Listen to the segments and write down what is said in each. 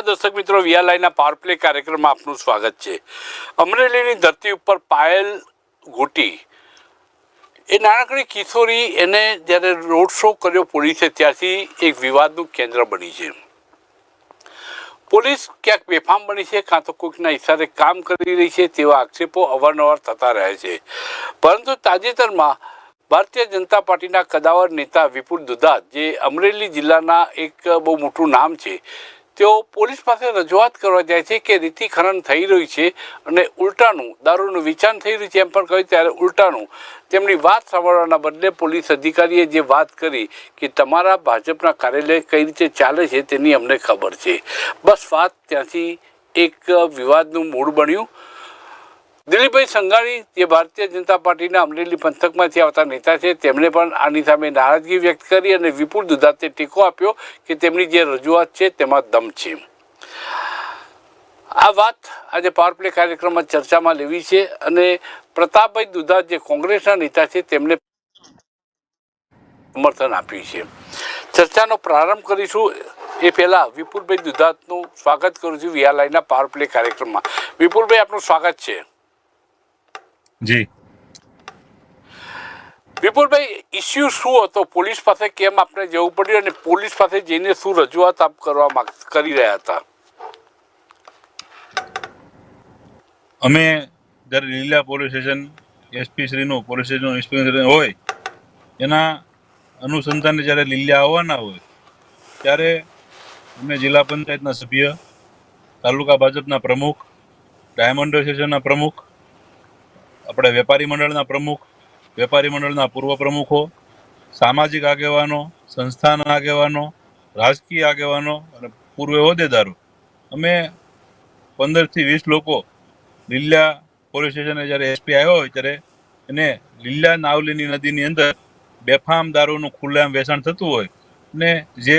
નમસ્કાર દર્શક મિત્રો વિયાલાઈના પાવર પ્લે કાર્યક્રમમાં આપનું સ્વાગત છે. અમરેલીની ધરતી ઉપર પાયલ ગોટી એ નાનકડી કિશોરી એને જ્યારે રોડ શો કર્યો પોલીસે ત્યાંથી એક વિવાદનું કેન્દ્ર બની છે. પોલીસ ક્યાંક બેફામ બની છે, કાં તો કોઈકના ઇશારે કામ કરી રહી છે, તેવા આક્ષેપો અવારનવાર થતા રહે છે. પરંતુ તાજેતરમાં ભારતીય જનતા પાર્ટીના કદાવર નેતા વિપુલ દુધાત, જે અમરેલી જિલ્લાના એક બહુ મોટું નામ છે તેઓ પોલીસ પાસે રજૂઆત કરવા જાય છે કે રીતિ ખનન થઈ રહ્યું છે અને ઉલટાનું, દારૂનું વિચાર થઈ રહ્યું છે. એમ પણ કહ્યું, ત્યારે ઉલટાનું. તેમની વાત સાંભળવાના બદલે પોલીસ અધિકારીએ જે વાત કરી કે તમારા ભાજપના કાર્યાલય કઈ રીતે ચાલે છે તેની અમને ખબર છે. બસ વાત ત્યાંથી એક વિવાદનું મૂળ બન્યું. દિલીપભાઈ સંઘાણી જે ભારતીય જનતા પાર્ટીના અમરેલી પંથકમાંથી આવતા નેતા છે, તેમણે પણ આની સામે નારાજગી વ્યક્ત કરી અને વિપુલ દુધાતે ટેકો આપ્યો કે તેમની જે રજૂઆત છે તેમાં દમ છે. આ વાત આજે પાવર પ્લે કાર્યક્રમમાં ચર્ચામાં લેવી છે અને પ્રતાપભાઈ દુધાત જે કોંગ્રેસના નેતા છે, તેમને સમર્થન આપ્યું છે. ચર્ચાનો પ્રારંભ કરીશું. એ પહેલાં વિપુલભાઈ દુધાતનું સ્વાગત કરું છું વિયાલાઈના પાવર પ્લે કાર્યક્રમમાં. વિપુલભાઈ, આપનું સ્વાગત છે. જી. વિપુલભાઈ ઇસ્યુ શું હતો? પોલીસ પાસે કેમ આપણે જવું પડ્યું અને પોલીસ પાસે જઈને શું રજૂઆત આપ કરવા માંગ કરી રહ્યા હતા? અમે જ્યારે લીલા પોલીસ સ્ટેશન એસપી શ્રીનું પોલીસ સ્ટેશનનું ઇન્સ્પેક્ટર હોય એના અનુસંધાને જ્યારે લીલા આવવાના હોય ત્યારે અમે જિલ્લા પંચાયતના સભ્ય તાલુકા ભાજપના પ્રમુખ ડાયમંડ એસોસિએશનના પ્રમુખ આપણે વેપારી મંડળના પ્રમુખ, વેપારી મંડળના પૂર્વ પ્રમુખો, સામાજિક આગેવાનો, સંસ્થાના આગેવાનો, રાજકીય આગેવાનો અને પૂર્વ હોદ્દેદારો. અમે પંદરથી વીસ લોકો લીલા પોલીસ સ્ટેશને જ્યારે એસપી આવ્યો હોય ત્યારે એને લીલા નાવલીની નદીની અંદર બેફામ દારૂનું ખુલ્લેઆમ વેચાણ થતું હોય ને જે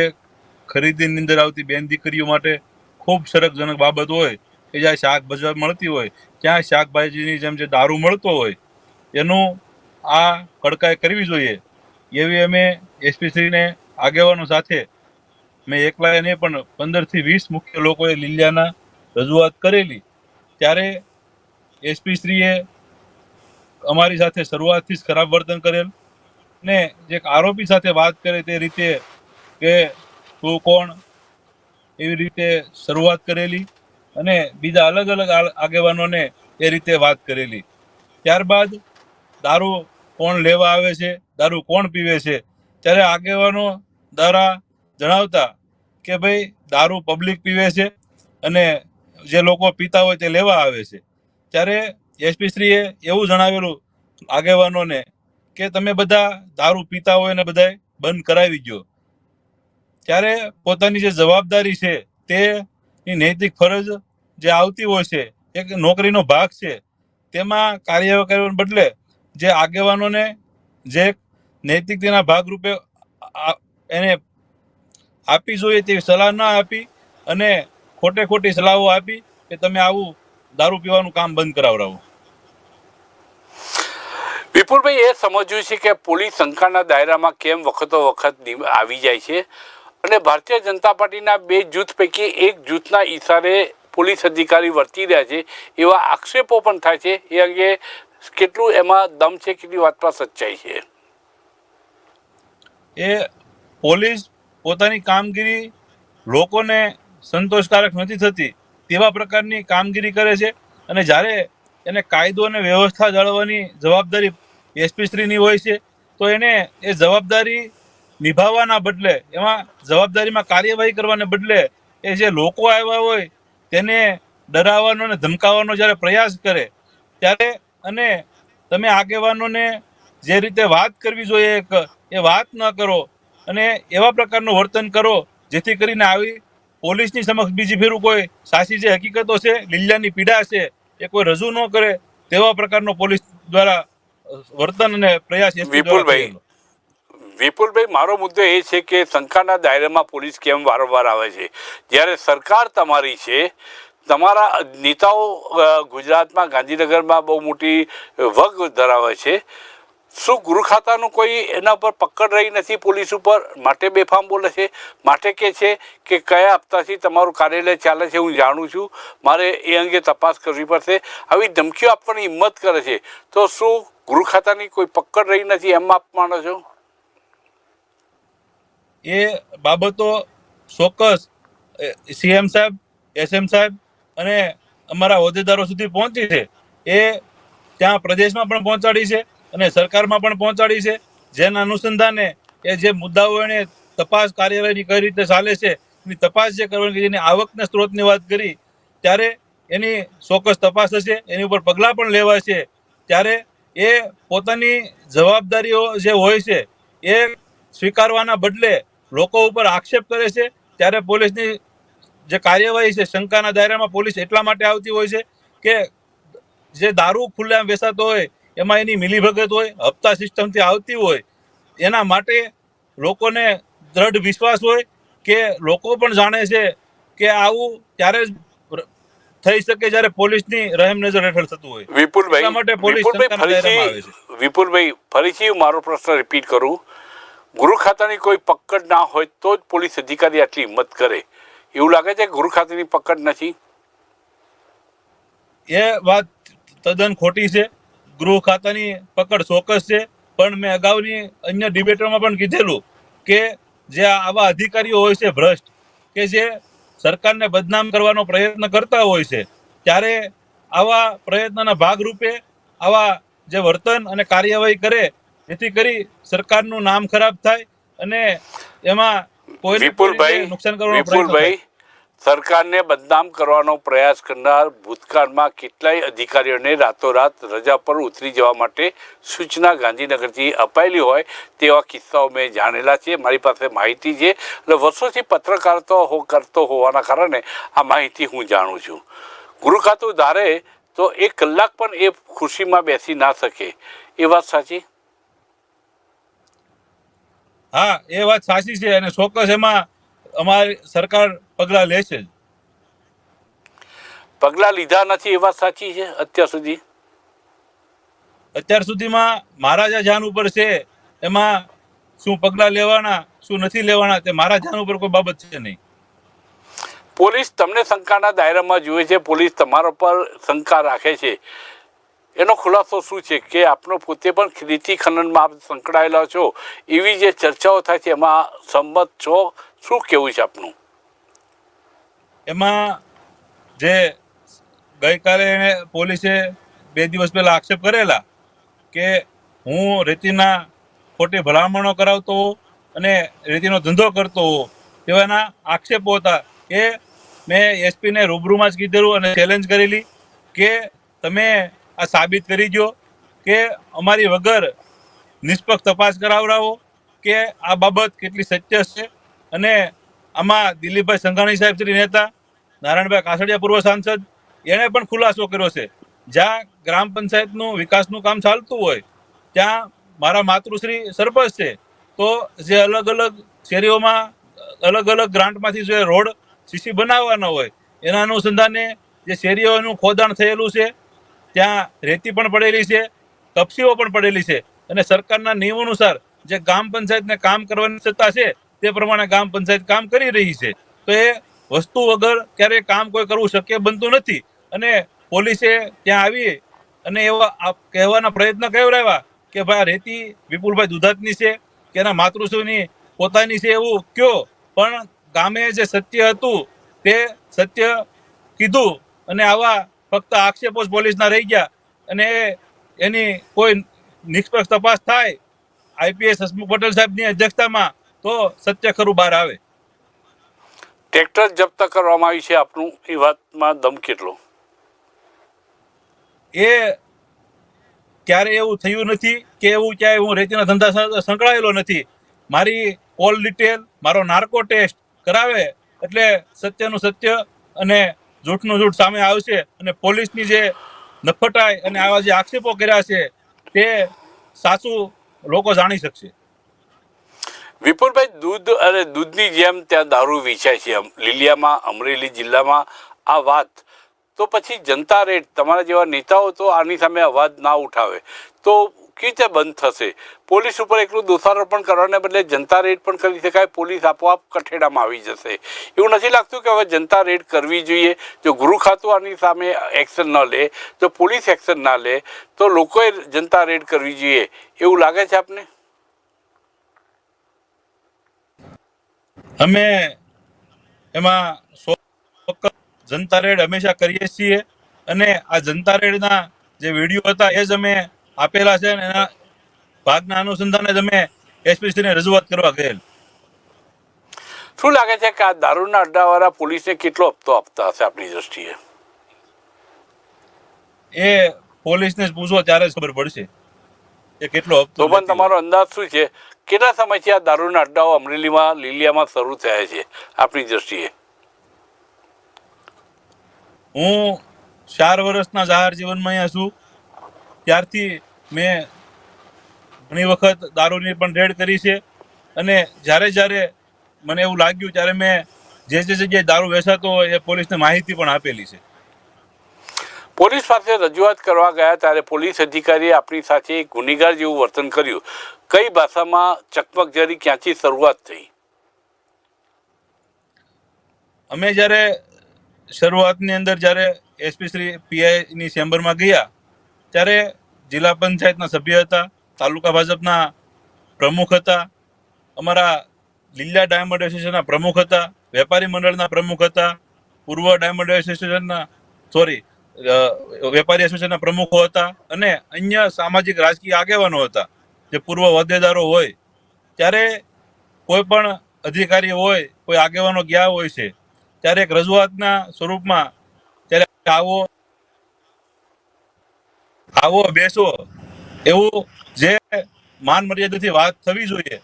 ખરીદીની અંદર આવતી બેન દીકરીઓ માટે ખૂબ સરસજનક બાબત હોય કે જ્યાં શાકભાજી મળતી હોય ત્યાં શાકભાજીની જેમ જે દારૂ મળતો હોય, એનું આ કડકાઈ કરવી જોઈએ. એવી અમે એસપી શ્રીને આગેવાનો સાથે મેં એકલા એને પણ પંદરથી વીસ મુખ્ય લોકોએ લીલિયાના રજૂઆત કરેલી. ત્યારે એસપી શ્રીએ અમારી સાથે શરૂઆતથી જ ખરાબ વર્તન કરેલ ને જે આરોપી સાથે વાત કરે તે રીતે કે તું કોણ એવી રીતે શરૂઆત કરેલી. અને બીજા અલગ અલગ આગેવાનોને એ રીતે વાત કરેલી. ત્યારબાદ દારૂ કોણ લેવા આવે છે, દારૂ કોણ પીવે છે? ત્યારે આગેવાનો દ્વારા જણાવતા કે ભાઈ, દારૂ પબ્લિક પીવે છે અને જે લોકો પીતા હોય તે લેવા આવે છે. ત્યારે એસપીશ્રીએ એવું જણાવેલું આગેવાનોને કે તમે બધા દારૂ પીતા હોય ને બધાએ બંધ કરાવી ગયો ત્યારે પોતાની જે જવાબદારી છે તે ની નૈતિક ફરજ જે આવતી હોય છે, એક નોકરીનો ભાગ છે, તેમાં કાર્ય બદલે જે આગેવાનોને જે નૈતિકતાના ભાગરૂપે આ- એને આપી જોઈએ તેવી સલાહ ના આપી અને ખોટે ખોટી સલાહો આપી કે તમે આવું દારૂ પીવાનું કામ બંધ કરાવડાવો. વિપુલભાઈ, એ સમજ્યું છે કે પોલીસ શંકાના દાયરામાં કેમ વખતો વખત આવી જાય છે? અને ભારતીય જનતા પાર્ટીના બે જૂથ પૈકી એક જૂથના ઈશારે પોલીસ અધિકારી વર્તી રહ્યા છે, એવા આક્ષેપો પણ થાય છે. એ અંગે કેટલું એમાં દમ છે, કેટલી વાતમાં સચ્ચાઈ છે? એ પોલીસ પોતાની કામગીરી લોકોને સંતોષકારક નથી થતી તેવા પ્રકારની કામગીરી કરે છે અને જ્યારે એને કાયદો અને વ્યવસ્થા જાળવવાની જવાબદારી એસપી શ્રીની હોય છે, તો એને એ જવાબદારી નિભાવવાના બદલે એમાં જવાબદારીમાં કાર્યવાહી કરવાને બદલે એ જે લોકો આવ્યા હોય તેને ડરાવવાનો અને ધમકાવવાનો જ્યારે પ્રયાસ કરે ત્યારે અને તમે આગેવાનોને જે રીતે વાત કરવી જોઈએ એક એ વાત ન કરો અને એવા પ્રકારનું વર્તન કરો જેથી કરીને આવી પોલીસની સમક્ષ બીજી ફેરું કોઈ સાચી જે હકીકતો છે લીલાની પીડા છે એ કોઈ રજૂ ન કરે તેવા પ્રકારનો પોલીસ દ્વારા વર્તન અને પ્રયાસ વિપુલભાઈ. વિપુલભાઈ, મારો મુદ્દો એ છે કે શંકાના દાયરામાં પોલીસ કેમ વારંવાર આવે છે? જ્યારે સરકાર તમારી છે, તમારા નેતાઓ ગુજરાતમાં, ગાંધીનગરમાં બહુ મોટી વગ ધરાવે છે. શું ગૃહ ખાતાનું કોઈ એના પર પકડ રહી નથી પોલીસ ઉપર? માટે બેફામ બોલે છે? માટે કે છે કે કયા હપ્તાથી તમારું કાર્યાલય ચાલે છે હું જાણું છું. મારે એ અંગે તપાસ કરવી પડશે. આવી ધમકીઓ આપવાની હિંમત કરે છે. તો શું ગૃહ ખાતાની કોઈ પકડ રહી નથી એમ આપ માનો છો? એ બાબતો ચોક્કસ સીએમ સાહેબ, એસએમ સાહેબ અને અમારા હોદ્દેદારો સુધી પહોંચી છે. એ ત્યાં પ્રદેશમાં પણ પહોંચાડી છે અને સરકારમાં પણ પહોંચાડી છે. જેના અનુસંધાને એ જે મુદ્દાઓ એને તપાસ કાર્યવાહી કઈ રીતે ચાલે છે, એની તપાસ જે કરવાની એની આવકના સ્ત્રોતની વાત કરી, ત્યારે એની ચોક્કસ તપાસ હશે, એની ઉપર પગલાં પણ લેવાશે. ત્યારે એ પોતાની જવાબદારીઓ જે હોય છે, એ સ્વીકારવાના બદલે લોકો ઉપર આક્ષેપ કરે છે ત્યારે પોલીસની જે કાર્યવાહી છે શંકાના દાયરામાં પોલીસ એટલા માટે આવતી હોય છે કે જે દારૂ ખુલ્લેઆમ વેચાતો હોય એમાં એની મિલીભગત હોય હપ્તા સિસ્ટમથી આવતી હોય એના માટે લોકોને દ્રઢ વિશ્વાસ હોય કે લોકો પણ જાણે છે કે આવું ત્યારે જ થઈ શકે જ્યારે પોલીસની રહેમ નજર હેઠળ થતું હોય. વિપુલભાઈ માટે પોલીસ વિપુલભાઈ ફરીથી મારો પ્રશ્ન રિપીટ કરું. ગૃહ ખાતાની કોઈ પકડ ના હોય તો જ પોલીસ અધિકારી આટલી હિંમત કરે. એવું લાગે છે ગુરુ ખાતાની પકડ નથી? એ વાત તદ્દન ખોટી છે. ગૃહ ખાતાની પકડ ચોક્કસ છે. પણ મેં અગાઉની અન્ય ડિબેટોમાં પણ કીધેલું કે જે આવા અધિકારીઓ હોય છે ભ્રષ્ટ, કે જે સરકારને બદનામ કરવાનો પ્રયત્ન કરતા હોય છે, ત્યારે આવા પ્રયત્નના ભાગરૂપે આવા જે વર્તન અને કાર્યવાહી કરે જેથી કરી સરકારનું નામ ખરાબ થાય અને એમાં કોઈ વિપુલભાઈ નુકસાન કરવાનો વિપુલભાઈ સરકારને બદનામ કરવાનો પ્રયાસ કરનાર ભૂતકાળમાં કેટલાય અધિકારીઓને રાતોરાત રજા પર ઉતરી જવા માટે સૂચના ગાંધીનગરથી અપાયેલી હોય તેવા કિસ્સાઓ મેં જાણેલા છે. મારી પાસે માહિતી છે એટલે વર્ષોથી પત્રકારતો હો કરતો હોવાના કારણે આ માહિતી હું જાણું છું. ગૃહ ખાતું ધારે તો એક કલાક પણ એ ખુશીમાં બેસી ના શકે. એ વાત સાચી? હા એ વાત સાચી છે અને ચોક્કસ એમાં અમારી સરકાર પગલાં લેશે જ. પગલાં લીધા નથી એ વાત સાચી છે અત્યાર સુધી? અત્યાર સુધીમાં મારા જે જાન ઉપર છે એમાં શું પગલાં લેવાના શું નથી લેવાના તે મારા જાન ઉપર કોઈ બાબત છે નહીં. પોલીસ તમને શંકાના દાયરામાં જુએ છે પોલીસ તમારા પર શંકા રાખે છે. એનો ખુલાસો શું છે કે આપનો પોતે પણ ખેતી ખનનમાં આપ સંકળાયેલા છો? એવી જે ચર્ચાઓ થાય છે, એમાં સંમત છો? શું કેવું છે આપનું? એમાં જે ગઈકાલે પોલીસે બે દિવસ પહેલા આક્ષેપ કરેલા કે હું રેતીના ખોટી ભલામણો કરાવતો અને રેતીનો ધંધો કરતો તેવાના આક્ષેપો હતા કે મેં એસપીને રૂબરૂમાં જ કીધેલું અને ચેલેન્જ કરેલી કે તમે આ સાબિત કરી દો કે અમારી વગર નિષ્પક્ષ તપાસ કરાવડાવો કે આ બાબત કેટલી સત્ય છે. અને આમાં દિલીપભાઈ સંઘાણી સાહેબ શ્રી નેતા, નારાયણભાઈ કાસડિયા પૂર્વ સાંસદ, એણે પણ ખુલાસો કર્યો છે. જ્યાં ગ્રામ પંચાયતનું વિકાસનું કામ ચાલતું હોય, ત્યાં મારા માતૃશ્રી સરપંચ છે, તો જે અલગ અલગ શેરીઓમાં, અલગ અલગ ગ્રાન્ટમાંથી જે રોડ સીસી બનાવવાના હોય, એના અનુસંધાને જે શેરીઓનું ખોદાણ થયેલું છે ત્યાં રેતી પણ પડેલી છે, તપસીઓ પણ પડેલી છે અને સરકારના નિયમ અનુસાર જે ગ્રામ પંચાયતને કામ કરવાની સત્તા છે, તે પ્રમાણે ગ્રામ પંચાયત કામ કરી રહી છે. તો એ વસ્તુ વગર ક્યારેય કામ કોઈ કરવું શક્ય બનતું નથી અને પોલીસે ત્યાં આવી અને એવા કહેવાના પ્રયત્ન કરાવ્યા કે ભાઈ રેતી વિપુલભાઈ દુધાતની છે, કે એના માતૃશ્રીની પોતાની છે એવું કયો. પણ ગામે જે સત્ય હતું તે સત્ય કીધું અને આવા ફક્ત આક્ષેપો પોલીસના રહી ગયા. અને એની કોઈ નિષ્પક્ષ તપાસ થાય આઈપીએસ હસમુખ પટેલ સાહેબની અધ્યક્ષતામાં તો સત્ય ખરું બહાર આવે. ટ્રેક્ટર જપ્ત કરવામાં આવી છે આપનું એ વાતમાં દમ કેટલો? એ ક્યારે એવું થયું નથી કે એવું ક્યાંય હું રેતીના ધંધા સંકળાયેલો નથી. મારી કોલ ડિટેલ મારો નાર્કો ટેસ્ટ કરાવે એટલે સત્યનું સત્ય અને જૂઠનું જૂઠ સામે આવશે અને પોલીસની જે નફટાઈ અને આવા જે આક્ષેપો કર્યા છે, તે સાચું લોકો જાણી શકશે. વિપુલભાઈ, દૂધ અને દૂધની જેમ ત્યાં દારૂ વેચાય છે લીલિયામાં, અમરેલી જિલ્લામાં. આ વાત, તો પછી જનતા રેટ તમારા જેવા નેતાઓ તો આની સામે અવાજ ના ઉઠાવે. તો રીતે બંધ થશે. પોલીસ ઉપર એકલું દોષારોપણ કરવાને બદલે જનતા રેડ પણ કરી શકાય, પોલીસ આપોઆપ કઠેડામાં આવી જશે. એવું નથી લાગતું કે હવે જનતા રેડ કરવી જોઈએ. જો ગૃહ ખાતું આની સામે એક્શન ન લે તો પોલીસ એક્શન ના લે, તો લોકોએ જનતા રેડ કરવી જોઈએ. એવું લાગે છે આપને? અમે એમાં જનતા રેડ હંમેશા કરીએ છીએ. અને આ જનતા રેડના જે વીડિયો હતા, એ જ અમે આપેલા છે અને એના ભાગના અનુસંધાને તમે એસપીસીને રજૂઆત કરવા ગયેલ. શું લાગે છે કે આ દારૂના અડ્ડાવાળા પોલીસને કેટલો હપ્તો આપતા હશે આપણી દ્રષ્ટિએ? એ પોલીસને જ પૂછો ત્યારે જ ખબર પડશે એ કેટલો હપ્તો તો પણ તમારો અંદાજ શું છે? કેટલા સમયથી આ દારૂના અડ્ડાઓ અમરેલીમાં લીલિયામાં શરૂ થયા છે આપણી દ્રષ્ટિએ? હું ચાર વર્ષના જાહેર જીવનમાં અહીંયા છું. ત્યારથી મેં ઘણી વખત દારૂની પણ રેડ કરી છે. અને જ્યારે જ્યારે મને એવું લાગ્યું ત્યારે મેં જે જે જગ્યાએ દારૂ વેચાતો હોય એ પોલીસને માહિતી પણ આપેલી છે. પોલીસ પાસે રજૂઆત કરવા ગયા ત્યારે પોલીસ અધિકારીએ આપણી સાથે ગુનેગાર જેવું વર્તન કર્યું. કઈ ભાષામાં ચકમકજરી ક્યાંથી શરૂઆત થઈ? અમે જ્યારે શરૂઆતની અંદર જ્યારે એસપી શ્રી પીઆઈની ચેમ્બરમાં ગયા ત્યારે જિલ્લા પંચાયતના સભ્ય હતા, તાલુકા ભાજપના પ્રમુખ હતા, અમારા લીલા ડાયમંડ એસોસિએશનના પ્રમુખ હતા, વેપારી મંડળના પ્રમુખ હતા, પૂર્વ ડાયમંડ એસોસિએશનના સોરી વેપારી એસોસિએશનના પ્રમુખો હતા અને અન્ય સામાજિક રાજકીય આગેવાનો હતા, જે પૂર્વ હોદ્દેદારો હોય. ત્યારે કોઈ પણ અધિકારી હોય, કોઈ આગેવાનો ગયા હોય છે, ત્યારે એક રજૂઆતના સ્વરૂપમાં, ત્યારે આવો આવો, બેસો. એવું જે માન મર્યાદાથી વાત થવી જોઈએ,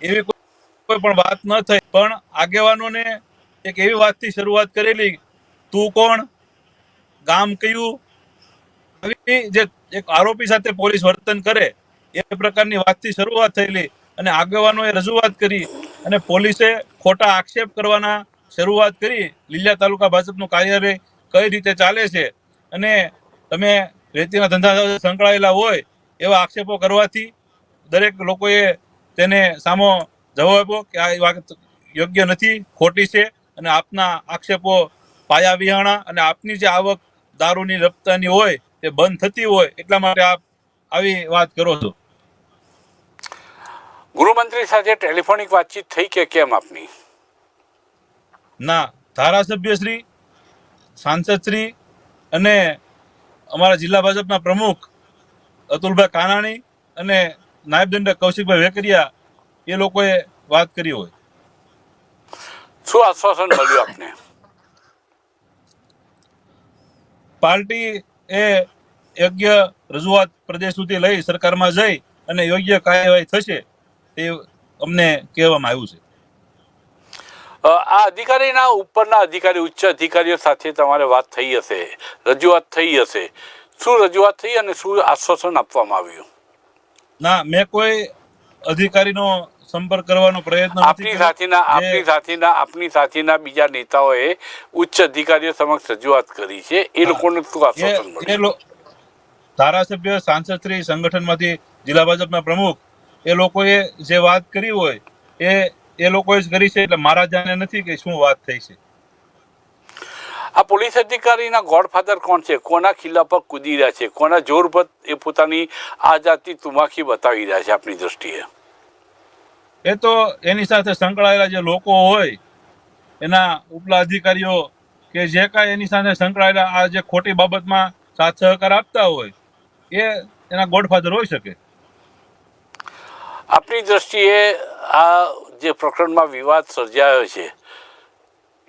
એવી કોઈ પણ વાત ન થઈ. પણ આગેવાનોને એક એવી વાતથી શરૂઆત કરેલી, તું કોણ? ગામ કયું? આવી જે એક આરોપી સાથે પોલીસ વર્તન કરે, એ પ્રકારની વાતથી શરૂઆત થયેલી અને આગેવાનોએ રજૂઆત કરી અને પોલીસે ખોટા આક્ષેપ કરવાના શરૂઆત કરી. લીલિયા તાલુકા ભાજપનું કાર્યાલય કઈ રીતે ચાલે છે? અને તમે રેતીના ધંધા સાથે સંકળાયેલા હોય એવા આક્ષેપો કરવાથી દરેક લોકોએ તેને સામો જવાબ આપ્યો કે આ વાત યોગ્ય નથી ખોટી છે અને આપના આક્ષેપો પાયા વિહાણા અને આપની જે આવક દારૂની રપ્તાની હોય તે બંધ થતી હોય એટલા માટે આપ આવી વાત કરો છો. ગૃહમંત્રી સાથે ટેલિફોનિક વાતચીત થઈ કે કેમ આપની? ના ધારાસભ્યશ્રી સાંસદશ્રી અને અમારા જિલ્લા ભાજપના પ્રમુખ અતુલભાઈ કાનાણી અને નાયબ દંડક કૌશિકભાઈ વેકરિયા એ લોકોએ વાત કરી હોય. શું આશ્વાસન મળ્યું આપને? પાર્ટી એ યોગ્ય રજૂઆત પ્રદેશ સુધી લઈ સરકારમાં જઈ અને યોગ્ય કાર્યવાહી થશે તે અમને કહેવામાં આવ્યું છે. આ અધિકારીના ઉપરના અધિકારી ઉચ્ચ અધિકારીઓ સાથે તમારે વાત થઈ હશે રજૂઆત થઈ હશે. શું રજૂઆત થઈ અને શું આશ્વાસન આપવામાં આવ્યું? ના મેં કોઈ અધિકારીનો સંપર્ક કરવાનો પ્રયત્ન આપની સાથેના આપની સાથેના આપની સાથેના બીજા નેતાઓએ ઉચ્ચ અધિકારીઓ સમક્ષ રજૂઆત કરી છે. એ લોકોને શું આશ્વાસન મળ્યું? ધારાસભ્ય સાંસદશ્રી સંગઠનમાંથી જિલ્લા ભાજપના પ્રમુખ એ લોકોએ જે વાત કરી હોય એ એ લોકોએ જ કરી છે એટલે મારા જાણે નથી કે શું વાત થઈ છે. આ પોલીસ અધિકારીના ગોડફાધર કોણ છે? કોના ખિલ્લા પર કૂદી રહ્યા છે? કોના જોર પર એ પોતાની આઝાદી તુમાખી બતાવી રહ્યા છે આપની દ્રષ્ટિએ? એ તો એની સાથે સંકળાયેલા જે લોકો હોય એના ઉપલા અધિકારીઓ કે જે કાંઈ એની સાથે સંકળાયેલા આ જે ખોટી બાબતમાં સાથ સહકાર આપતા હોય એ એના ગોડફાધર હોઈ શકે. આપની દ્રષ્ટિએ આ જે પ્રકરણમાં વિવાદ સર્જાયો છે,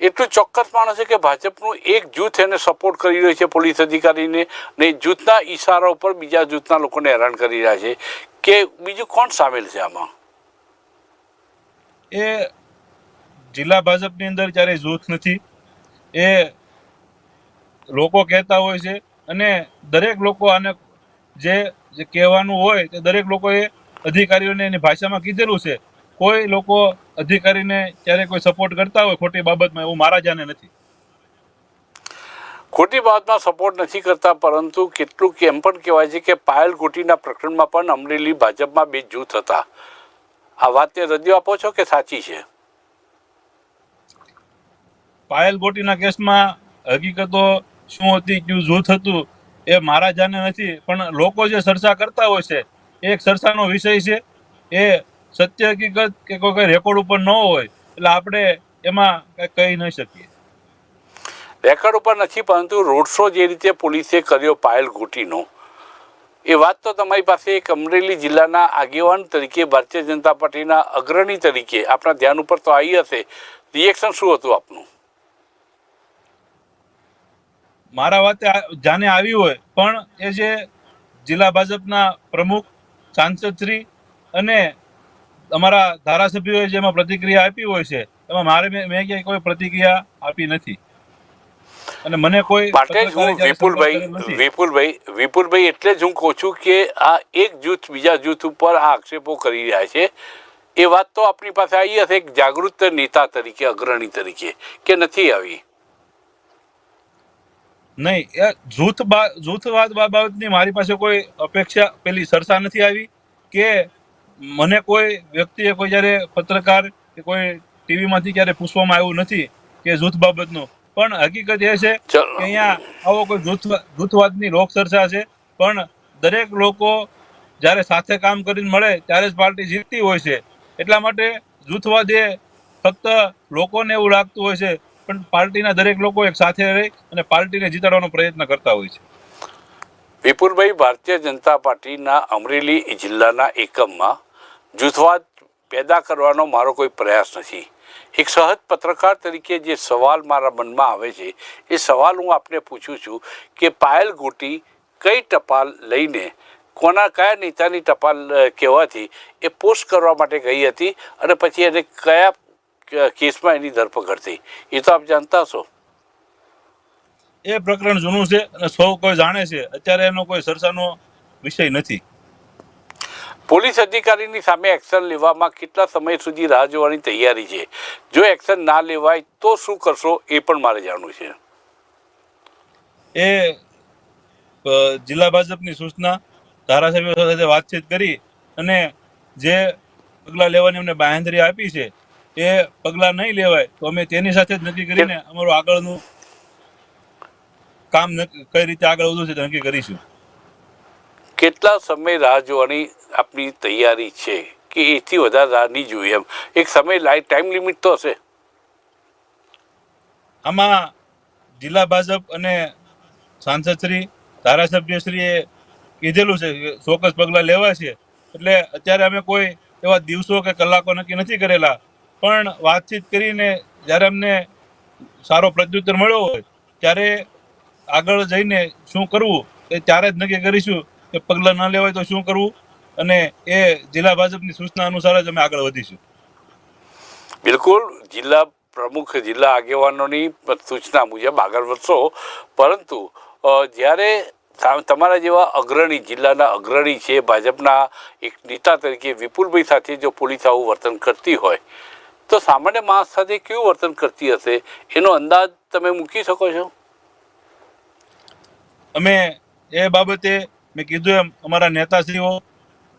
એટલું ચોક્કસ પણ છે કે ભાજપનું એક જૂથ એને સપોર્ટ કરી રહ્યું છે પોલીસ અધિકારીને ને જૂથના ઇશારા ઉપર બીજા જૂથના લોકોને હેરાન કરી રહ્યા છે. કે બીજું કોણ સામેલ છે આમાં? એ જિલ્લા ભાજપની અંદર જ્યારે જૂથ નથી. એ લોકો કહેતા હોય છે અને દરેક લોકો આને જે જે કહેવાનું હોય તે દરેક લોકોએ અધિકારીઓને એની ભાષામાં કીધેલું છે. કોઈ લોકો અધિકારીને ક્યારે કોઈ સપોર્ટ કરતા હોય ખોટી બાબતમાં એવું મારા જાને નથી. ખોટી બાબતમાં સપોર્ટ નથી કરતા પરંતુ કેટલુંક એમ પણ કહેવાય છે કે પાયલ ગોટીના પ્રકરણમાં પણ અમરેલી ભાજપમાં બે જૂથ હતા. આ વાતને રદિયો આપો છો કે સાચી છે? પાયલ ગોટીના કેસમાં હકીકતો શું હતી કયું જૂથ હતું એ મારા જાને નથી. પણ લોકો જે ચર્ચા કરતા હોય છે એ એક ચર્ચાનો વિષય છે. એ સત્ય હકીકત કે કોઈ કઈ રેકોર્ડ ઉપર ન હોય એટલે આપણે એમાં કઈ કહી ન શકીએ. રેકોર્ડ ઉપર નથી પરંતુ રોડ શો જે રીતે પોલીસે કર્યો પાયલ ઘૂંટીનો એ વાત તો તમારી પાસે એક અમરેલી જિલ્લાના આગેવાન તરીકે ભારતીય જનતા પાર્ટીના અગ્રણી તરીકે આપણા ધ્યાન ઉપર તો આવી હશે. રિએક્શન શું હતું આપનું? મારા વાતે જાને આવી હોય પણ એ જે જિલ્લા ભાજપના પ્રમુખ સાંસદશ્રી અને અમારા ધારાસભ્યોએ જેમાં પ્રતિક્રિયા આપી હોય છે એમાં મારે મેં ક્યાંય કોઈ પ્રતિક્રિયા આપી નથી. અને મને કોઈ વિપુલભાઈ વિપુલભાઈ વિપુલભાઈ એટલે જ હું કહું છું કે આ એક જૂથ બીજા જૂથ ઉપર આ આક્ષેપો કરી રહ્યા છે. એ વાત તો આપણી પાસે આવી હશે એક જાગૃત નેતા તરીકે અગ્રણી તરીકે કે નથી આવી? નહીં એ જૂથ જૂથવાદ બાબતની મારી પાસે કોઈ અપેક્ષા પેલી સરસા નથી આવી કે મને કોઈ વ્યક્તિએ કોઈ જ્યારે પત્રકાર કે કોઈ ટીવીમાંથી ક્યારે પૂછવામાં આવ્યું નથી કે જૂથ બાબતનું પણ હકીકત એ છે કે અહીંયા આવો કોઈ જૂથ જૂથવાદની લોક ચર્ચા છે પણ દરેક લોકો જ્યારે સાથે કામ કરીને મળે ત્યારે જ પાર્ટી જીતતી હોય છે. એટલા માટે જૂથવાદ એ ફક્ત લોકોને એવું લાગતું હોય છે પણ પાર્ટીના દરેક લોકો એક સાથે રહી અને પાર્ટીને જીતાડવાનો પ્રયત્ન કરતા હોય છે. વિપુલભાઈ ભારતીય જનતા પાર્ટીના અમરેલી જિલ્લાના એકમમાં જૂથવાદ પેદા કરવાનો મારો કોઈ પ્રયાસ નથી. એક સહજ પત્રકાર તરીકે જે સવાલ મારા મનમાં આવે છે, એ સવાલ હું આપને પૂછું છું કે પાયલ ગોટી કઈ ટપાલ લઈને, કોના કયા નેતાની ટપાલ કહેવાથી એ પોસ્ટ કરવા માટે ગઈ હતી અને પછી એને કયા કેસમાં એની ધરપકડ થઈ. એ તો આપ જાણતા છો એ પ્રકરણ જૂનું છે અને સૌ કોઈ જાણે છે. અત્યારે એનો કોઈ ચર્ચાનો વિષય નથી. પોલીસ અધિકારીની સામે એક્શન લેવામાં કેટલા સમય સુધી રાહ જોવાની તૈયારી છે? જો એક્શન ના લેવાય તો શું કરશો એ પણ મારે જાણવું છે. એ જિલ્લા ભાજપની સૂચના ધારાસભ્યો સાથે વાતચીત કરી અને જે પગલાં લેવાની અમને બાંહેધરી આપી છે એ પગલાં નહીં લેવાય તો અમે તેની સાથે જ નક્કી કરીને અમારું આગળનું કામ કઈ રીતે આગળ વધવું છે નક્કી કરીશું. કેટલા સમય રાહ જોવાની આપની તૈયારી છે કે એથી વધારે રાહ નહીં જોઈએ એમ? એક સમય લાઈફ ટાઈમ લિમિટ તો હશે. આમાં જિલ્લા ભાજપ અને સાંસદશ્રી ધારાસભ્યશ્રીએ કીધેલું છે કે ચોક્કસ પગલાં લેવા છે. એટલે અત્યારે અમે કોઈ એવા દિવસો કે કલાકો નક્કી નથી કરેલા. પણ વાતચીત કરીને જ્યારે અમને સારો પ્રત્યુત્તર મળ્યો હોય, ત્યારે આગળ જઈને શું કરવું એ ત્યારે જ નક્કી કરીશું. કે પગલાં ન લેવાય તો શું કરવું? અને એ જિલ્લા ભાજપની સૂચના અનુસાર જ અમે આગળ વધીશું. બિલકુલ જિલ્લા પ્રમુખ જિલ્લા આગેવાનોની સૂચના મુજબ આગળ વધશો. પરંતુ જ્યારે તમારા જેવા અગ્રણી જિલ્લાના અગ્રણી છે ભાજપના એક નેતા તરીકે વિપુલભાઈ સાથે જો પોલીસ આવું વર્તન કરતી હોય તો સામાન્ય માણસ સાથે કેવું વર્તન કરતી હશે? એનો અંદાજ તમે મૂકી શકો છો? અમે એ બાબતે મેં કીધું એમ, અમારા નેતાશ્રીઓ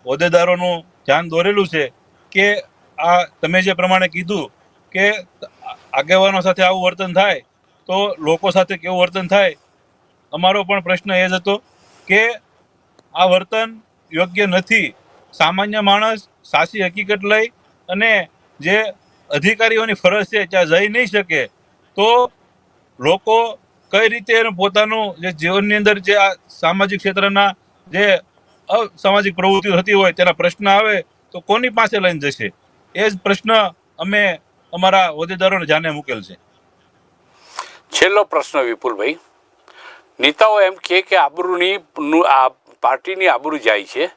હોદ્દેદારોનું ધ્યાન દોરેલું છે કે આ તમે જે પ્રમાણે કીધું કે આગેવાનો સાથે આવું વર્તન થાય, તો લોકો સાથે કેવું વર્તન થાય, અમારો પણ પ્રશ્ન એ જ હતો કે આ વર્તન યોગ્ય નથી. સામાન્ય માણસ સાચી હકીકત લઈ અને જે અધિકારીઓની ફરજ છે ત્યાં જઈ નહીં શકે, તો લોકો કઈ રીતે પોતાનું જે જીવનની અંદર જે આ સામાજિક ક્ષેત્રના જે અસામાજિક પ્રવૃત્તિઓ થતી હોય તેના પ્રશ્ન આવે, તો કોની પાસે લઈને જશે? એ જ પ્રશ્ન અમે અમારા હોદ્દેદારોને જાણે મૂકેલ છે. છેલ્લો પ્રશ્ન વિપુલભાઈ. નેતાઓ એમ કહે કે આબરૂની પાર્ટીની આબરૂ જાય છે.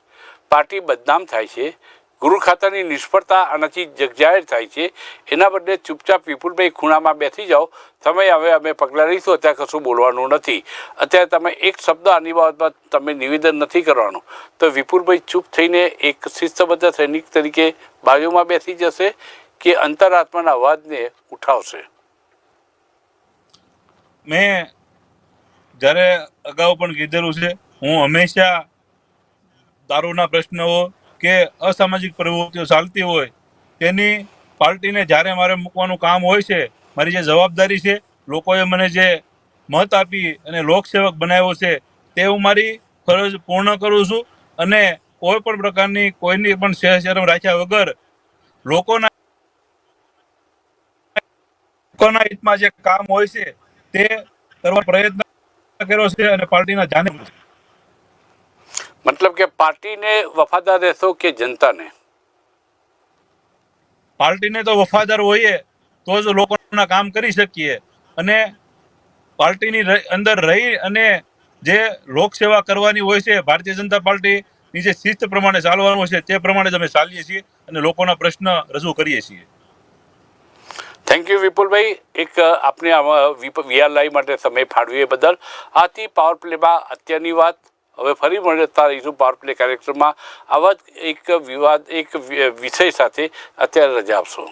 પાર્ટી બદનામ થાય છે. ગુરુ ખાતાની નિષ્ફળતા આનાથી જગજાહેર થાય છે. એના બદલે ચૂપચાપ વિપુલભાઈ ખૂણામાં બેસી જાઓ. તમે હવે અમે પગલાં લઈશું, અત્યારે કશું બોલવાનું નથી. અત્યારે તમે એક શબ્દ આની બાબતમાં તમે નિવેદન નથી કરવાનું. તો વિપુલભાઈ ચૂપ થઈને એક શિસ્તબદ્ધ સૈનિક તરીકે બાજુમાં બેસી જશે કે અંતરાત્માના અવાજને ઉઠાવશે? મેં જ્યારે અગાઉ પણ કીધેલું છે, હું હંમેશા દારૂના પ્રશ્નો કે અસામાજિક પ્રવૃત્તિઓ ચાલતી હોય, તેની પાર્ટીને જ્યારે મારે મૂકવાનું કામ હોય છે, મારી જે જવાબદારી છે, લોકોએ મને જે મત આપી અને લોકસેવક બનાવ્યો છે, તે હું મારી ફરજ પૂર્ણ કરું છું અને કોઈ પણ પ્રકારની કોઈની પણ શહેર રાખ્યા વગર લોકોના લોકોના હિતમાં જે કામ હોય છે, તે કરવા પ્રયત્ન કર્યો છે અને પાર્ટીના જાને મતલબ કે પાર્ટીને વફાદાર રહેશો કે જનતાને? પાર્ટીને તો વફાદાર હોઈએ તો જ લોકોના કામ કરી શકીએ. અને પાર્ટીની અંદર રહી અને જે લોકસેવા કરવાની હોય છે ભારતીય જનતા પાર્ટીની જે શિસ્ત પ્રમાણે ચાલવાનું હોય છે તે પ્રમાણે જ અમે ચાલીએ છીએ અને લોકોના પ્રશ્ન રજૂ કરીએ છીએ. થેન્ક યુ વિપુલભાઈ. એક આપને વીઆર લાઈવ માટે સમય ફાળવ્યો એ બદલ. આથી પાવર પ્લેમાં અત્યારની વાત હવે ફરી મળતા રહીશું પાવર પ્લે કાર્યક્રમમાં. આવા જ એક વિવાદ, એક વિષય સાથે અત્યારે રજા આપશો.